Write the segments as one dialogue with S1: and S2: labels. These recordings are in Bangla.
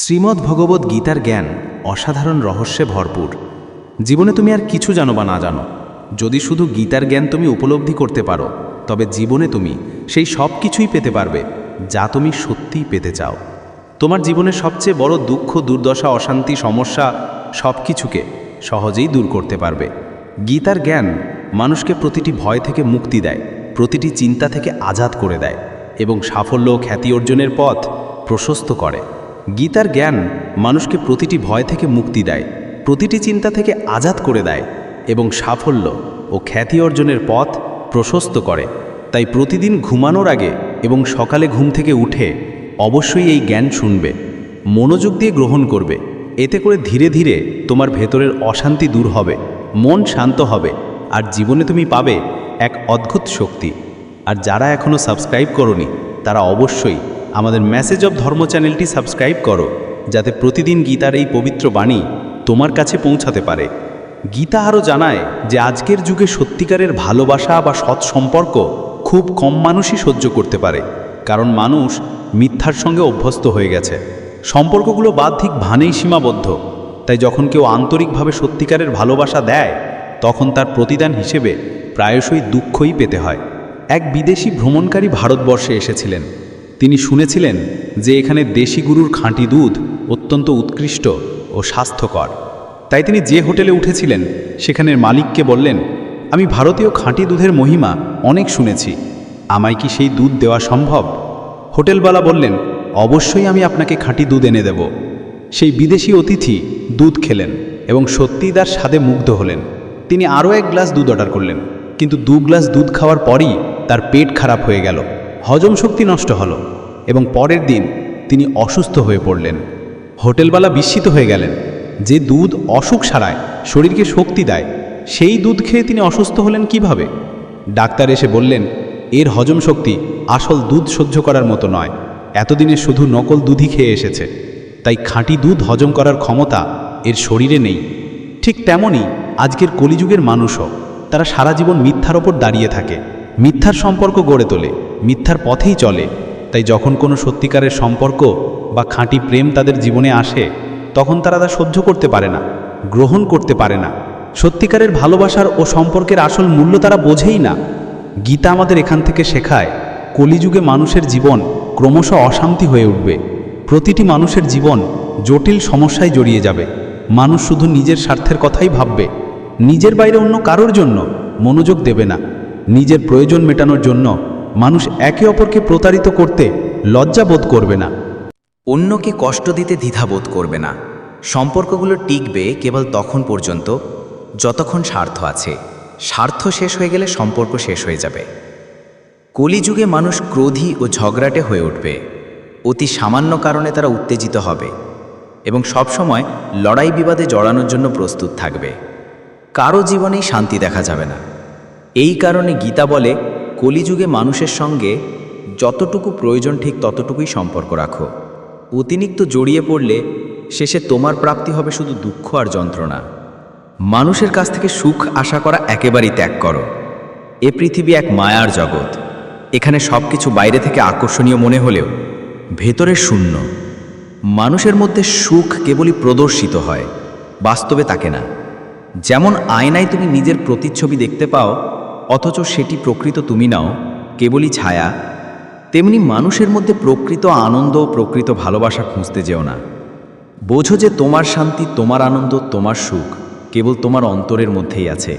S1: শ্রীমদ্ ভগবত গীতার জ্ঞান অসাধারণ রহস্যে ভরপুর। জীবনে তুমি আর কিছু জানো বা না জানো। যদি শুধু গীতার জ্ঞান তুমি উপলব্ধি করতে পারো, তবে জীবনে তুমি সেই সব কিছুই পেতে পারবে, যা তুমি সত্যিই পেতে চাও। তোমার জীবনের সবচেয়ে বড় দুঃখ, দুর্দশা, অশান্তি, সমস্যা সব কিছুকে সহজেই দূর করতে পারবে। গীতার জ্ঞান মানুষকে প্রতিটি ভয় থেকে মুক্তি দেয়, প্রতিটি চিন্তা থেকে আজাদ করে দেয় এবং সাফল্য খ্যাতি অর্জনের পথ প্রশস্ত করে। গীতার জ্ঞান মানুষকে প্রতিটি ভয় থেকে মুক্তি দেয়, প্রতিটি চিন্তা থেকে আজাদ করে দেয় এবং সাফল্য ও খ্যাতি অর্জনের পথ প্রশস্ত করে। তাই প্রতিদিন ঘুমানোর আগে এবং সকালে ঘুম থেকে উঠে অবশ্যই এই জ্ঞান শুনবে, মনোযোগ দিয়ে গ্রহণ করবে। এতে করে ধীরে ধীরে তোমার ভেতরের অশান্তি দূর হবে, মন শান্ত হবে আর জীবনে তুমি পাবে এক অদ্ভুত শক্তি। আর যারা এখনও সাবস্ক্রাইব করনি, তারা অবশ্যই আমাদের মেসেজ অব ধর্ম চ্যানেলটি সাবস্ক্রাইব করো, যাতে প্রতিদিন গীতার এই পবিত্র বাণী তোমার কাছে পৌঁছাতে পারে। গীতা আরও জানায় যে আজকের যুগে সত্যিকারের ভালোবাসা বা সৎ সম্পর্ক খুব কম মানুষই সহ্য করতে পারে, কারণ মানুষ মিথ্যার সঙ্গে অভ্যস্ত হয়ে গেছে। সম্পর্কগুলো বাহ্যিক ভানেই সীমাবদ্ধ, তাই যখন কেউ আন্তরিকভাবে সত্যিকারের ভালোবাসা দেয়, তখন তার প্রতিদান হিসেবে প্রায়শই দুঃখই পেতে হয়। এক বিদেশি ভ্রমণকারী ভারতবর্ষে এসেছিলেন। তিনি শুনেছিলেন যে এখানে দেশি গরুর খাঁটি দুধ অত্যন্ত উৎকৃষ্ট ও স্বাস্থ্যকর। তাই তিনি যে হোটেলে উঠেছিলেন, সেখানের মালিককে বললেন, আমি ভারতীয় খাঁটি দুধের মহিমা অনেক শুনেছি। আমায় কি সেই দুধ দেওয়া সম্ভব? হোটেলওয়ালা বললেন, অবশ্যই আমি আপনাকে খাঁটি দুধ এনে দেব। সেই বিদেশি অতিথি দুধ খেলেন এবং সত্যিই তার স্বাদে মুগ্ধ হলেন। তিনি আরও এক গ্লাস দুধ অর্ডার করলেন, কিন্তু দু গ্লাস দুধ খাওয়ার পরই তার পেট খারাপ হয়ে গেল। হজম শক্তি নষ্ট হলো এবং পরের দিন তিনি অসুস্থ হয়ে পড়লেন। হোটেলওয়ালা বিস্মিত হয়ে গেলেন যে দুধ অসুখ সারায়, শরীরকে শক্তি দেয়, সেই দুধ খেয়ে তিনি অসুস্থ হলেন কীভাবে? ডাক্তার এসে বললেন, এর হজম শক্তি আসল দুধ সহ্য করার মতো নয়। এতদিনে শুধু নকল দুধই খেয়ে এসেছে। তাই খাঁটি দুধ হজম করার ক্ষমতা এর শরীরে নেই। ঠিক তেমনই আজকের কলিযুগের মানুষও, তারা সারা জীবন মিথ্যার ওপর দাঁড়িয়ে থাকে। মিথ্যার সম্পর্ক গড়ে তোলে, মিথ্যার পথেই চলে। তাই যখন কোনো সত্যিকারের সম্পর্ক বা খাঁটি প্রেম তাদের জীবনে আসে, তখন তারা তা সহ্য করতে পারে না, গ্রহণ করতে পারে না। সত্যিকারের ভালোবাসার ও সম্পর্কের আসল মূল্য তারা বোঝেই না। গীতা আমাদের এখান থেকে শেখায়, কলিযুগে মানুষের জীবন ক্রমশ অশান্তি হয়ে উঠবে। প্রতিটি মানুষের জীবন জটিল সমস্যায় জড়িয়ে যাবে। মানুষ শুধু নিজের স্বার্থের কথাই ভাববে। নিজের বাইরে অন্য কারোর জন্য মনোযোগ দেবে না। নিজের প্রয়োজন মেটানোর জন্য মানুষ একে অপরকে প্রতারিত করতে লজ্জা বোধ করবে না।
S2: অন্যকে কষ্ট দিতে দ্বিধাবোধ করবে না। সম্পর্কগুলো টিকবে কেবল তখন পর্যন্ত যতক্ষণ স্বার্থ আছে। স্বার্থ শেষ হয়ে গেলে সম্পর্ক শেষ হয়ে যাবে। কলিযুগে মানুষ ক্রোধী ও ঝগড়াটে হয়ে উঠবে। অতি সামান্য কারণে তারা উত্তেজিত হবে এবং সবসময় লড়াই বিবাদে জড়ানোর জন্য প্রস্তুত থাকবে। কারও জীবনেই শান্তি দেখা যাবে না। এই কারণে গীতা বলে, কলিযুগে মানুষের সঙ্গে যতটুকু প্রয়োজন ঠিক ততটুকুই সম্পর্ক রাখো। অতিরিক্ত জড়িয়ে পড়লে শেষে তোমার প্রাপ্তি হবে শুধু দুঃখ আর যন্ত্রণা। মানুষের কাছ থেকে সুখ আশা করা একেবারেই ত্যাগ করো। এ পৃথিবী এক মায়ার জগৎ। এখানে সব কিছু বাইরে থেকে আকর্ষণীয় মনে হলেও ভেতরে শূন্য। মানুষের মধ্যে সুখ কেবলই প্রদর্শিত হয়, বাস্তবে তাকে না। যেমন আয়নায় তুমি নিজের প্রতিচ্ছবি দেখতে পাও অথচ সেটি প্রকৃত তুমি নাও, কেবলই ছায়া। তেমনি মানুষের মধ্যে প্রকৃত আনন্দ ও প্রকৃত ভালোবাসা খুঁজতে যেও না। বোঝো যে তোমার শান্তি, তোমার আনন্দ, তোমার সুখ কেবল তোমার অন্তরের মধ্যেই আছে।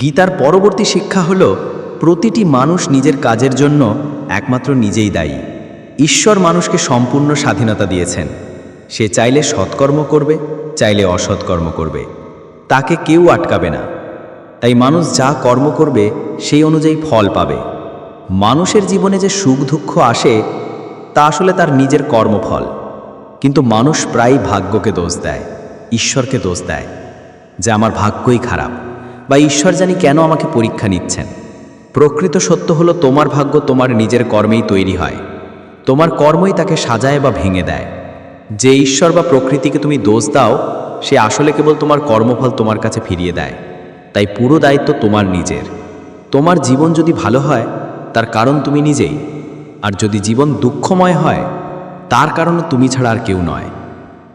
S2: গীতার পরবর্তী শিক্ষা হল, প্রতিটি মানুষ নিজের কাজের জন্য একমাত্র নিজেই দায়ী। ঈশ্বর মানুষকে সম্পূর্ণ স্বাধীনতা দিয়েছেন। সে চাইলে সৎকর্ম করবে, চাইলে অসৎকর্ম করবে। তাকে কেউ আটকাবে না। তাই মানুষ যা কর্ম করবে, সেই অনুযায়ী ফল পাবে। মানুষের জীবনে যে সুখ দুঃখ আসে, তা আসলে তার নিজের কর্মফল। কিন্তু মানুষ প্রায়ই ভাগ্যকে দোষ দেয়, ঈশ্বরকে দোষ দেয়, যে আমার ভাগ্যই খারাপ, বা ঈশ্বর জানি কেন আমাকে পরীক্ষা নিচ্ছেন। প্রকৃত সত্য হলো তোমার ভাগ্য তোমার নিজের কর্মেই তৈরি হয়। তোমার কর্মই তাকে সাজায় বা ভেঙে দেয়। যে ঈশ্বর বা প্রকৃতিকে তুমি দোষ দাও, সে আসলে কেবল তোমার কর্মফল তোমার কাছে ফিরিয়ে দেয়। তাই পুরো দায়িত্ব তোমার নিজের। তোমার জীবন যদি ভালো হয়, তার কারণ তুমি নিজেই। আর যদি জীবন দুঃখময় হয়, তার কারণও তুমি ছাড়া আর কেউ নয়।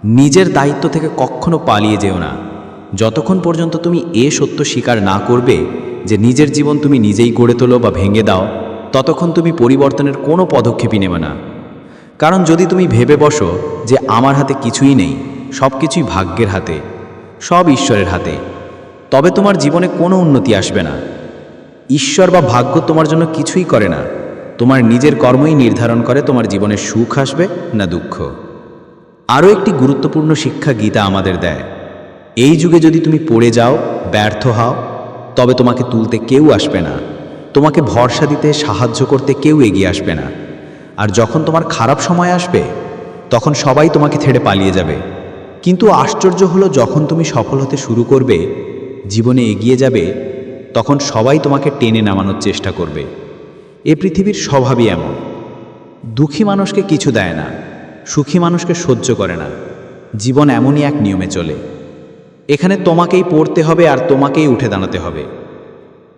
S2: নিজের দায়িত্ব থেকে কখনো পালিয়ে যেও না। যতক্ষণ পর্যন্ত তুমি এ সত্য স্বীকার না করবে যে নিজের জীবন তুমি নিজেই গড়ে তোলো বা ভেঙে দাও, ততক্ষণ তুমি পরিবর্তনের কোনো পদক্ষেপই নেবে না। কারণ যদি তুমি ভেবে বসো যে আমার হাতে কিছুই নেই সব কিছুই ভাগ্যের হাতে, সব ঈশ্বরের হাতে তবে তোমার জীবনে কোনো উন্নতি আসবে না। ঈশ্বর বা ভাগ্য তোমার জন্য কিছুই করে না। তোমার নিজের কর্মই নির্ধারণ করে তোমার জীবনে সুখ আসবে না দুঃখ। আরও একটি গুরুত্বপূর্ণ শিক্ষা গীতা আমাদের দেয়। এই যুগে যদি তুমি পড়ে যাও, ব্যর্থ হও, তবে তোমাকে তুলতে কেউ আসবে না। তোমাকে ভরসা দিতে, সাহায্য করতে কেউ এগিয়ে আসবে না। আর যখন তোমার খারাপ সময় আসবে, তখন সবাই তোমাকে ছেড়ে পালিয়ে যাবে। কিন্তু আশ্চর্য হলো যখন তুমি সফল হতে শুরু করবে জীবনে এগিয়ে যাবে, তখন সবাই তোমাকে টেনে নামানোর চেষ্টা করবে। এ পৃথিবীর স্বভাবই এমন। দুঃখী মানুষকে কিছু দেয় না, সুখী মানুষকে সহ্য করে না। জীবন এমনই এক নিয়মে চলে। এখানে তোমাকেই পড়তে হবে আর তোমাকেই উঠে দাঁড়াতে হবে।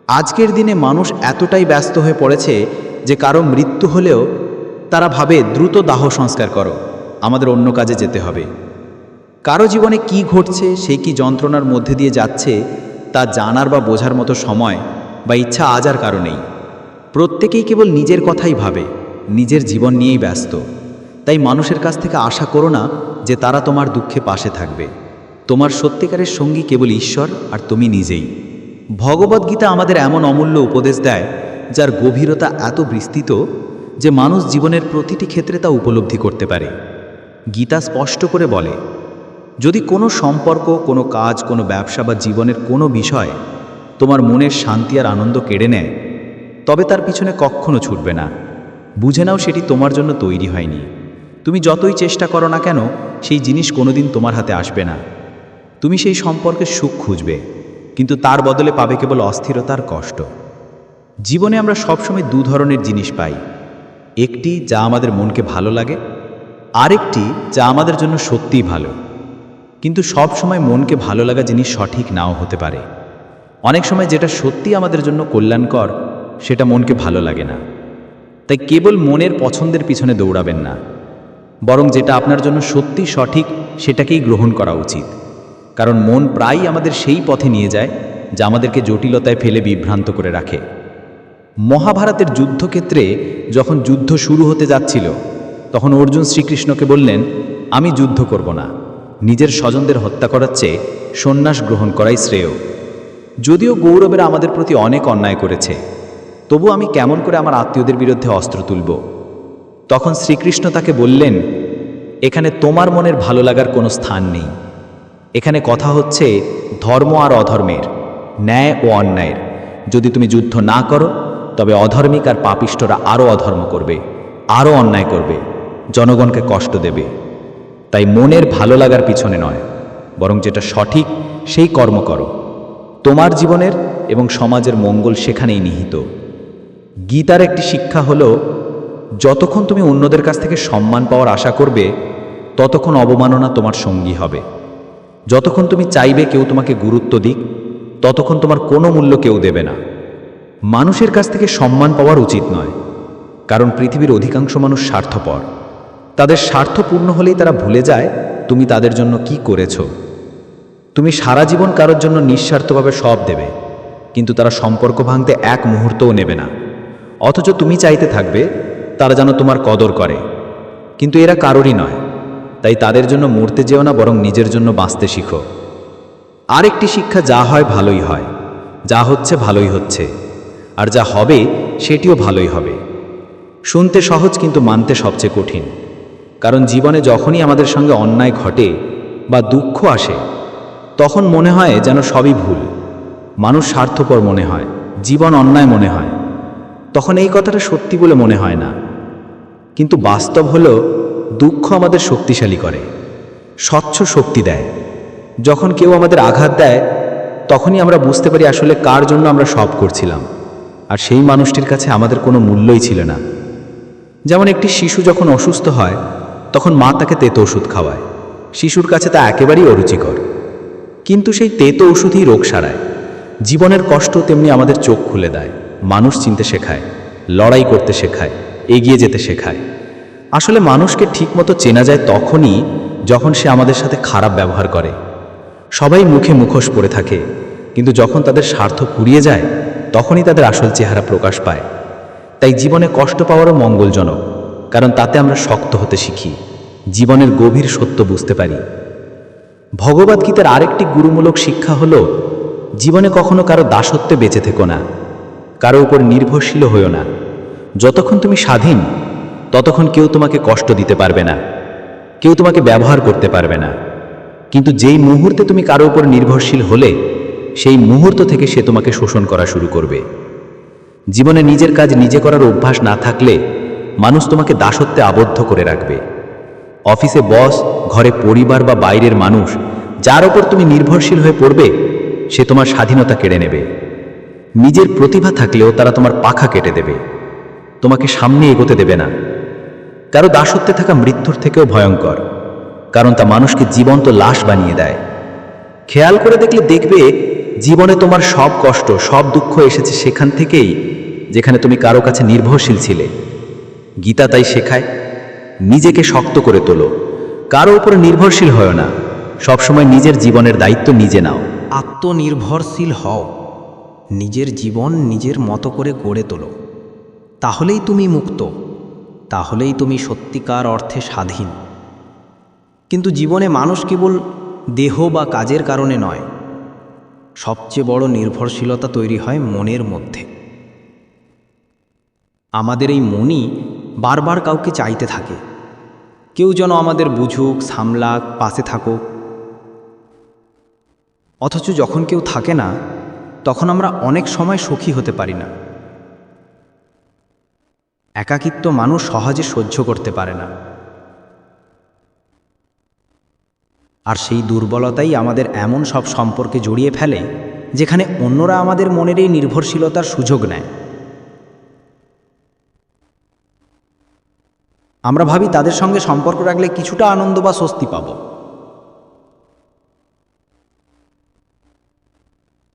S2: আজকের দিনে মানুষ এতটাই ব্যস্ত হয়ে পড়েছে যে কারও মৃত্যু হলেও তারা ভাবে, দ্রুত দাহ সংস্কার করো, আমাদের অন্য কাজে যেতে হবে। কারও জীবনে কি ঘটছে, সে কি যন্ত্রণার মধ্যে দিয়ে যাচ্ছে, তা জানার বা বোঝার মতো সময় বা ইচ্ছা আজ আর কারও নেই। প্রত্যেকেই কেবল নিজের কথাই ভাবে, নিজের জীবন নিয়েই ব্যস্ত। তাই মানুষের কাছ থেকে আশা করো না যে তারা তোমার দুঃখে পাশে থাকবে। তোমার সত্যিকারের সঙ্গী কেবল ঈশ্বর আর তুমি নিজেই। ভগবদ্গীতা আমাদের এমন অমূল্য উপদেশ দেয়, যার গভীরতা এত বিস্তৃত যে মানুষ জীবনের প্রতিটি ক্ষেত্রে তা উপলব্ধি করতে পারে। গীতা স্পষ্ট করে বলে যদি কোনো সম্পর্ক, কোনো কাজ, কোনো ব্যবসা বা জীবনের কোনো বিষয় তোমার মনের শান্তি আর আনন্দ কেড়ে নেয়, তবে তার পিছনে কখনো ছুটবে না। বুঝে নাও সেটি তোমার জন্য তৈরি হয়নি। তুমি যতই চেষ্টা করো না কেন, সেই জিনিস কোনোদিন তোমার হাতে আসবে না। তুমি সেই সম্পর্কে সুখ খুঁজবে, কিন্তু তার বদলে পাবে কেবল অস্থিরতার কষ্ট। জীবনে আমরা সবসময় দু ধরনের জিনিস পাই, একটি যা আমাদের মনকে ভালো লাগে, আরেকটি যা আমাদের জন্য সত্যিই ভালো। কিন্তু সব সময় মনকে ভালো লাগা জিনিস সঠিক নাও হতে পারে। অনেক সময় যেটা সত্যি আমাদের জন্য কল্যাণকর, সেটা মনকে ভালো লাগে না। তাই কেবল মনের পছন্দের পিছনে দৌড়াবেন না। বরং যেটা আপনার জন্য সত্যি সঠিক, সেটাকেই গ্রহণ করা উচিত। কারণ মন প্রায়ই আমাদের সেই পথে নিয়ে যায়, যা আমাদেরকে জটিলতায় ফেলে বিভ্রান্ত করে রাখে। মহাভারতের যুদ্ধক্ষেত্রে যখন যুদ্ধ শুরু হতে যাচ্ছিল, তখন অর্জুন শ্রীকৃষ্ণকে বললেন, আমি যুদ্ধ করব না। নিজের স্বজনদের হত্যা করার চেয়ে সন্ন্যাস গ্রহণ করাই শ্রেয়। যদিও গৌরবেরা আমাদের প্রতি অনেক অন্যায় করেছে, তবু আমি কেমন করে আমার আত্মীয়দের বিরুদ্ধে অস্ত্র তুলব? তখন শ্রীকৃষ্ণ তাকে বললেন, এখানে তোমার মনের ভালো লাগার কোনো স্থান নেই। এখানে কথা হচ্ছে ধর্ম আর অধর্মের, ন্যায় ও অন্যায়ের। যদি তুমি যুদ্ধ না করো, তবে অধর্মিক আর পাপিষ্টরা আরও অধর্ম করবে, আরও অন্যায় করবে, জনগণকে কষ্ট দেবে। তাই মনের ভালো লাগার পিছনে নয়, বরং যেটা সঠিক সেই কর্ম করো। তোমার জীবনের এবং সমাজের মঙ্গল সেখানেই নিহিত। গীতার একটি শিক্ষা হলো, যতক্ষণ তুমি অন্যদের কাছ থেকে সম্মান পাওয়ার আশা করবে, ততক্ষণ অবমাননা তোমার সঙ্গী হবে। যতক্ষণ তুমি চাইবে কেউ তোমাকে গুরুত্ব দিক, ততক্ষণ তোমার কোনো মূল্য কেউ দেবে না। মানুষের কাছ থেকে সম্মান পাওয়ার উচিত নয়, কারণ পৃথিবীর অধিকাংশ মানুষ স্বার্থপর। তাদের স্বার্থ পূর্ণ হলেই তারা ভুলে যায়, তুমি তাদের জন্য কি করেছ। তুমি সারা জীবন কারোর জন্য নিঃস্বার্থভাবে সব দেবে, কিন্তু তারা সম্পর্ক ভাঙতে এক মুহূর্তও নেবে না। অথচ তুমি চাইতে থাকবে, তারা যেন তোমার কদর করে। কিন্তু এরা কারোরই নয়, তাই তাদের জন্য মরতে যেও না, বরং নিজের জন্য বাঁচতে শিখো। আরেকটি শিক্ষা যা হয় ভালোই হয়, যা হচ্ছে ভালোই হচ্ছে, আর যা হবে সেটিও ভালোই হবে। শুনতে সহজ কিন্তু মানতে সবচেয়ে কঠিন। কারণ জীবনে যখনই আমাদের সঙ্গে অন্যায় ঘটে বা দুঃখ আসে, তখন মনে হয় যেন সবই ভুল। মানুষ স্বার্থপর মনে হয়, জীবন অন্যায় মনে হয়। তখন এই কথাটা সত্যি বলে মনে হয় না। কিন্তু বাস্তব হলো, দুঃখ আমাদের শক্তিশালী করে, স্বচ্ছ শক্তি দেয়। যখন কেউ আমাদের আঘাত দেয়, তখনই আমরা বুঝতে পারি আসলে কার জন্য আমরা সব করছিলাম। আর সেই মানুষটির কাছে আমাদের কোনো মূল্যই ছিল না। যেমন একটি শিশু যখন অসুস্থ হয় তখন মা তাকে তেতো ওষুধ খাওয়ায়। শিশুর কাছে তা একেবারেই অরুচিকর। কিন্তু সেই তেতো ওষুধই রোগ সারায়। জীবনের কষ্ট তেমনি আমাদের চোখ খুলে দেয়। মানুষ চিনতে শেখায়, লড়াই করতে শেখায়, এগিয়ে যেতে শেখায়। আসলে মানুষকে ঠিকমতো চেনা যায় তখনই
S3: যখন সে আমাদের সাথে খারাপ ব্যবহার করে। সবাই মুখে মুখোশ পড়ে থাকে, কিন্তু যখন তাদের স্বার্থ ফুরিয়ে যায়, তখনই তাদের আসল চেহারা প্রকাশ পায়। তাই জীবনে কষ্ট পাওয়ারও মঙ্গলজনক। কারণ তাতে আমরা শক্ত হতে শিখি, জীবনের গভীর সত্য বুঝতে পারি। ভগবদ্গীতার আরেকটি গুরুমূলক শিক্ষা হল, জীবনে কখনো কারও দাসত্বে বেঁচে থেকো না, কারও উপর নির্ভরশীল হইও না। যতক্ষণ তুমি স্বাধীন, ততক্ষণ কেউ তোমাকে কষ্ট দিতে পারবে না, কেউ তোমাকে ব্যবহার করতে পারবে না। কিন্তু যেই মুহূর্তে তুমি কারও উপর নির্ভরশীল হলে, সেই মুহূর্ত থেকে সে তোমাকে শোষণ করা শুরু করবে। জীবনে নিজের কাজ নিজে করার অভ্যাস না থাকলে মানুষ তোমাকে দাসত্বে আবদ্ধ করে রাখবে। অফিসে বস, ঘরে পরিবার বা বাইরের মানুষ, যার ওপর তুমি নির্ভরশীল হয়ে পড়বে, সে তোমার স্বাধীনতা কেড়ে নেবে। নিজের প্রতিভা থাকলেও তারা তোমার পাখা কেটে দেবে। তোমাকে সামনে এগোতে দেবে না। কারও দাসত্বে থাকা মৃত্যুর থেকেও ভয়ঙ্কর, কারণ তা মানুষকে জীবন্ত লাশ বানিয়ে দেয়। খেয়াল করে দেখলে দেখবে, জীবনে তোমার সব কষ্ট, সব দুঃখ এসেছে সেখান থেকেই, যেখানে তুমি কারও কাছে নির্ভরশীল ছিলে। গীতা তাই শেখায়, নিজেকে শক্ত করে তোলো। কারও উপরে নির্ভরশীল হয় না। সবসময় নিজের জীবনের দায়িত্ব নিজে নাও।
S4: আত্মনির্ভরশীল হও। নিজের জীবন নিজের মতো করে গড়ে তোলো। তাহলেই তুমি মুক্ত। তাহলেই তুমি সত্যিকার অর্থে স্বাধীন। কিন্তু জীবনে মানুষ কেবল দেহ বা কাজের কারণে নয়। সবচেয়ে বড় নির্ভরশীলতা তৈরি হয় মনের মধ্যে। আমাদের এই মনই বারবার কাউকে চাইতে থাকে। কেউ যেন আমাদের বুঝুক, সামলাক, পাশে থাকুক। অথচ যখন কেউ থাকে না, তখন আমরা অনেক সময় সুখী হতে পারি না। একাকিত্ব মানুষ সহজে সহ্য করতে পারে না। আর সেই দুর্বলতাই আমাদের এমন সব সম্পর্কে জড়িয়ে ফেলে, যেখানে অন্যরা আমাদের মনের এই নির্ভরশীলতার সুযোগ নেয়। আমরা ভাবি তাদের সঙ্গে সম্পর্ক রাখলে কিছুটা আনন্দ বা স্বস্তি পাব।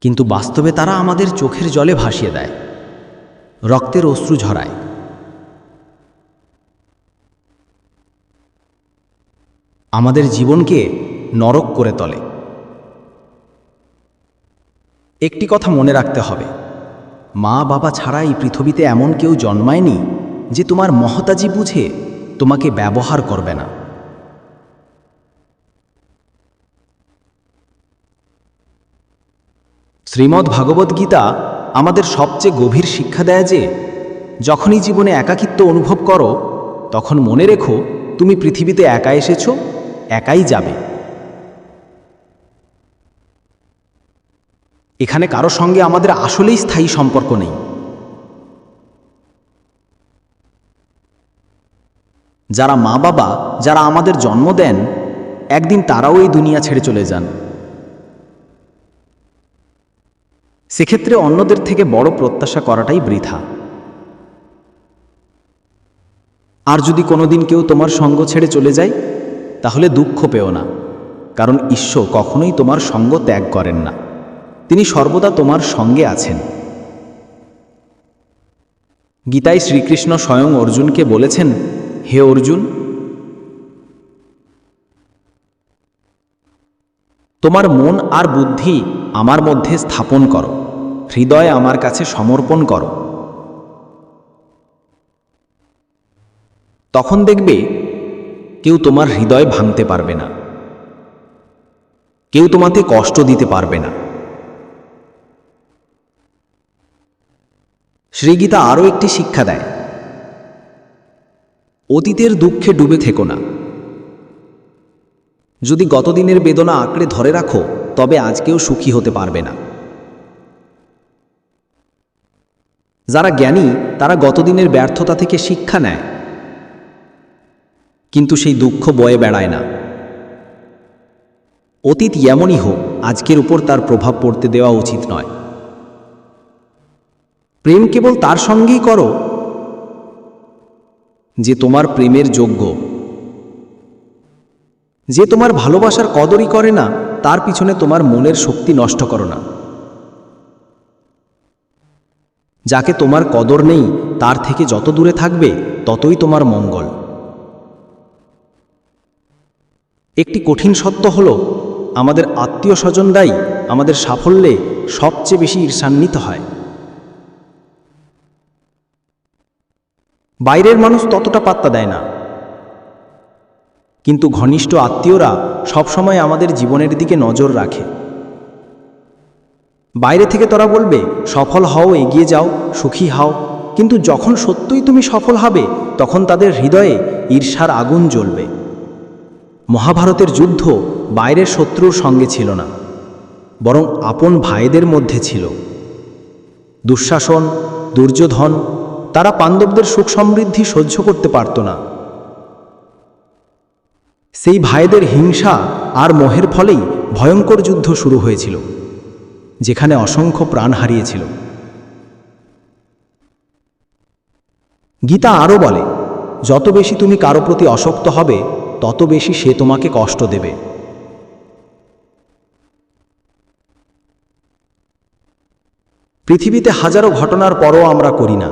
S4: কিন্তু বাস্তবে তারা আমাদের চোখের জলে ভাসিয়ে দেয়। রক্তের অশ্রু ঝরায়। আমাদের জীবনকে নরক করে তোলে। একটি কথা মনে রাখতে হবে। মা বাবা ছাড়া এই পৃথিবীতে এমন কেউ জন্মায়নি যে তোমার মহতাজি বুঝে তোমাকে ব্যবহার করবে না। শ্রীমদ্ ভাগবদ্গীতা আমাদের সবচেয়ে গভীর শিক্ষা দেয় যে, যখনই জীবনে একাকিত্ব অনুভব করো, তখন মনে রেখো তুমি পৃথিবীতে একা এসেছ, একাই যাবে। এখানে কারও সঙ্গে আমাদের আসলেই স্থায়ী সম্পর্ক নেই। যারা মা বাবা, যারা আমাদের জন্ম দেন, একদিন তারাও এই দুনিয়া ছেড়ে চলে যান। সেক্ষেত্রে অন্যদের থেকে বড় প্রত্যাশা করাটাই বৃথা। আর যদি কোনোদিন কেউ তোমার সঙ্গ ছেড়ে চলে যায়, তাহলে দুঃখ পেও না, কারণ ঈশ্বর কখনোই তোমার সঙ্গ ত্যাগ করেন না। তিনি সর্বদা তোমার সঙ্গে আছেন। গীতায় শ্রীকৃষ্ণ স্বয়ং অর্জুনকে বলেছেন হে অর্জুন, তোমার মন আর বুদ্ধি আমার মধ্যে স্থাপন করো, হৃদয় আমার কাছে সমর্পণ করো। তখন দেখবে কেউ তোমার হৃদয় ভাঙতে পারবে না, কেউ তোমাতে কষ্ট দিতে পারবে না। শ্রীগীতা আরও একটি শিক্ষা দেয় অতীতের দুঃখে ডুবে থেকো না। যদি গতদিনের বেদনা আঁকড়ে ধরে রাখো, তবে আজকেও সুখী হতে পারবে না। যারা জ্ঞানী, তারা গতদিনের ব্যর্থতা থেকে শিক্ষা নেয়। কিন্তু সেই দুঃখ বয়ে বেড়ায় না। অতীত এমনই হোক, আজকের উপর তার প্রভাব পড়তে দেওয়া উচিত নয়। প্রেম কেবল তার সঙ্গেই করো যে তোমার প্রেমের যোগ্য। যে তোমার ভালোবাসার কদরই করে না, তার পিছনে তোমার মনের শক্তি নষ্ট করো না। যাকে তোমার কদর নেই, তার থেকে যত দূরে থাকবে, ততই তোমার মঙ্গল। একটি কঠিন সত্য হল, আমাদের আত্মীয় স্বজনরাই আমাদের সাফল্যে সবচেয়ে বেশি ঈর্ষান্বিত হয়। বাইরের মানুষ ততটা পাত্তা দেয় না। কিন্তু ঘনিষ্ঠ আত্মীয়রা সবসময় আমাদের জীবনের দিকে নজর রাখে। বাইরে থেকে তোরা বলবে, সফল হও, এগিয়ে যাও, সুখী হও। কিন্তু যখন সত্যই তুমি সফল হবে, তখন তাদের হৃদয়ে ঈর্ষার আগুন জ্বলবে। মহাভারতের যুদ্ধ বাইরের শত্রুর সঙ্গে ছিল না, বরং আপন ভাইদের মধ্যে ছিল। দুঃশাসন, দুর্যোধন তারা পাণ্ডবদের সুখ সমৃদ্ধি সহ্য করতে পারত না। সেই ভাইদের হিংসা আর মোহের ফলেই ভয়ঙ্কর যুদ্ধ শুরু হয়েছিল, যেখানে অসংখ্য প্রাণ হারিয়েছিল। গীতা আরও বলে, যত বেশি তুমি কারও প্রতি অশক্ত হবে, তত বেশি সে তোমাকে কষ্ট দেবে। পৃথিবীতে হাজারো ঘটনার পরও আমরা করি না।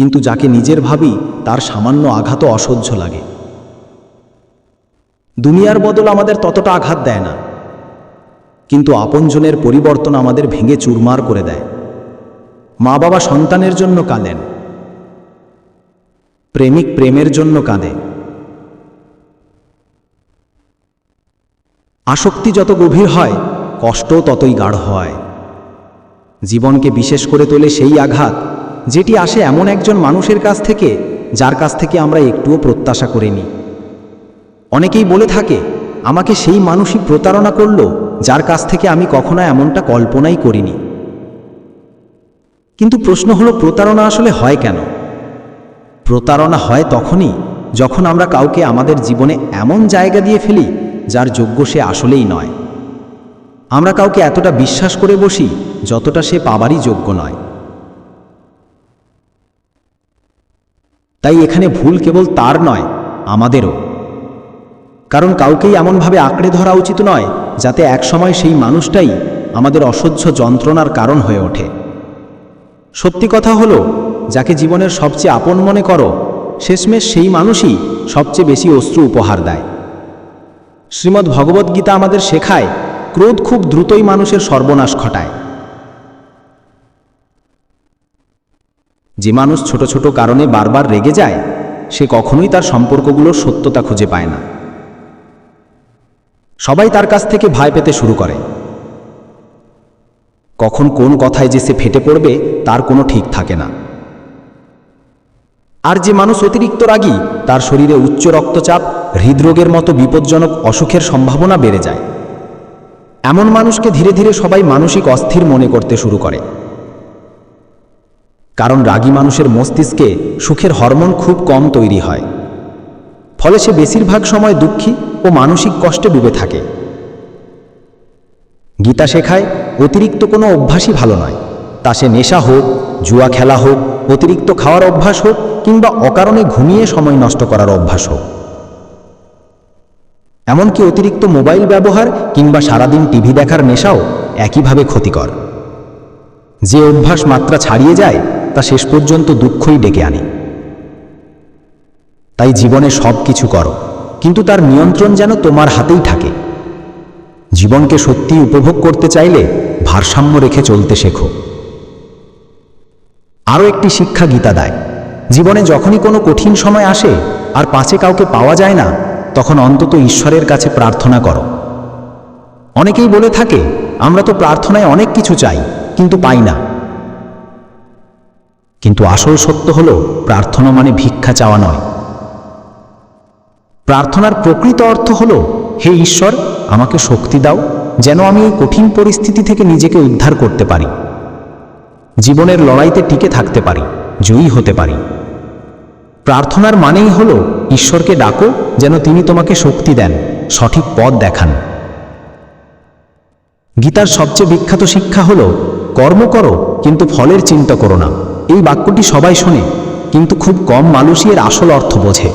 S4: কিন্তু যাকে নিজের ভাবি, তার সামান্য আঘাতও অসহ্য লাগে। দুনিয়ার বদল আমাদের ততটা আঘাত দেয় না। কিন্তু আপনজনের পরিবর্তন আমাদের ভেঙে চুরমার করে দেয়। মা বাবা সন্তানের জন্য কাঁদেন। প্রেমিক প্রেমের জন্য কাঁদে। আসক্তি যত গভীর হয় কষ্ট ততই গাঢ় হয়। জীবনকে বিশেষ করে তোলে সেই আঘাত যেটি আসে এমন একজন মানুষের কাছ থেকে, যার কাছ থেকে আমরা একটুও প্রত্যাশা করিনি। অনেকেই বলে থাকে, আমাকে সেই মানুষই প্রতারণা করল, যার কাছ থেকে আমি কখনো এমনটা কল্পনাই করিনি। কিন্তু প্রশ্ন হলো, প্রতারণা আসলে হয় কেন? প্রতারণা হয় তখনই, যখন আমরা কাউকে আমাদের জীবনে এমন জায়গা দিয়ে ফেলি, যার যোগ্য সে আসলেই নয়। আমরা কাউকে এতটা বিশ্বাস করে বসি, যতটা সে পাবারই যোগ্য নয়। তাই এখানে ভুল কেবল তার নয়, আমাদেরও। কারণ কাউকেই এমনভাবে আঁকড়ে ধরা উচিত নয়, যাতে একসময় সেই মানুষটাই আমাদের অসহ্য যন্ত্রণার কারণ হয়ে ওঠে। সত্যি কথা হলো, যাকে জীবনের সবচেয়ে আপন মনে করো, শেষমেশ সেই মানুষই সবচেয়ে বেশি অশ্রু উপহার দেয়। শ্রীমদ্ ভগবদ্গীতা আমাদের শেখায়, ক্রোধ খুব দ্রুতই মানুষের সর্বনাশ ঘটায়। যে মানুষ ছোট ছোট কারণে বারবার রেগে যায়, সে কখনোই তার সম্পর্কগুলোর সত্যতা খুঁজে পায় না। সবাই তার কাছ থেকে ভয় পেতে শুরু করে। কখন কোন কথায় যে সে ফেটে পড়বে, তার কোনো ঠিক থাকে না। আর যে মানুষ অতিরিক্ত রাগী, তার শরীরে উচ্চ রক্তচাপ, হৃদরোগের মতো বিপজ্জনক অসুখের সম্ভাবনা বেড়ে যায়। এমন মানুষকে ধীরে ধীরে সবাই মানসিক অস্থির মনে করতে শুরু করে। কারণ রাগী মানুষের মস্তিষ্কে সুখের হরমোন খুব কম তৈরি হয়। ফলে সে বেশিরভাগ সময় দুঃখী ও মানসিক কষ্টে ডুবে থাকে। গীতা শেখায়, অতিরিক্ত কোনো অভ্যাসই ভালো নয়। তা সে নেশা হোক, জুয়া খেলা হোক, অতিরিক্ত খাওয়ার অভ্যাস হোক, কিংবা অকারণে ঘুমিয়ে সময় নষ্ট করার অভ্যাস হোক। এমনকি অতিরিক্ত মোবাইল ব্যবহার কিংবা সারাদিন টিভি দেখার নেশাও একইভাবে ক্ষতিকর। যে অভ্যাস মাত্রা ছাড়িয়ে যায় তা শেষ পর্যন্ত দুঃখই ডেকে আনে। তাই জীবনে সব কিছু করো, কিন্তু তার নিয়ন্ত্রণ যেন তোমার হাতেই থাকে। জীবনকে সত্যি উপভোগ করতে চাইলে ভারসাম্য রেখে চলতে শেখো। আরও একটি শিক্ষা গীতা দেয়। জীবনে যখনই কোনো কঠিন সময় আসে আর পাশে কাউকে পাওয়া যায় না, তখন অন্তত ঈশ্বরের কাছে প্রার্থনা করো। অনেকেই বলে থাকে, আমরা তো প্রার্থনায় অনেক কিছু চাই, কিন্তু পাই না। কিন্তু আসল সত্য হল, প্রার্থনা মানে ভিক্ষা চাওয়া নয়। প্রার্থনার প্রকৃত অর্থ হলো, হে ঈশ্বর, আমাকে শক্তি দাও, যেন আমি এই কঠিন পরিস্থিতি থেকে নিজেকে উদ্ধার করতে পারি। জীবনের লড়াইতে টিকে থাকতে পারি, জয়ী হতে পারি। প্রার্থনার মানেই হল, ঈশ্বরকে ডাকো, যেন তিনি তোমাকে শক্তি দেন, সঠিক পথ দেখান। গীতার সবচেয়ে বিখ্যাত শিক্ষা হল, কর্ম করো, কিন্তু ফলের চিন্তা করো না। এই বাক্যটি সবাই শোনে কিন্তু খুব কম মানুষই এর আসল অর্থ বোঝে।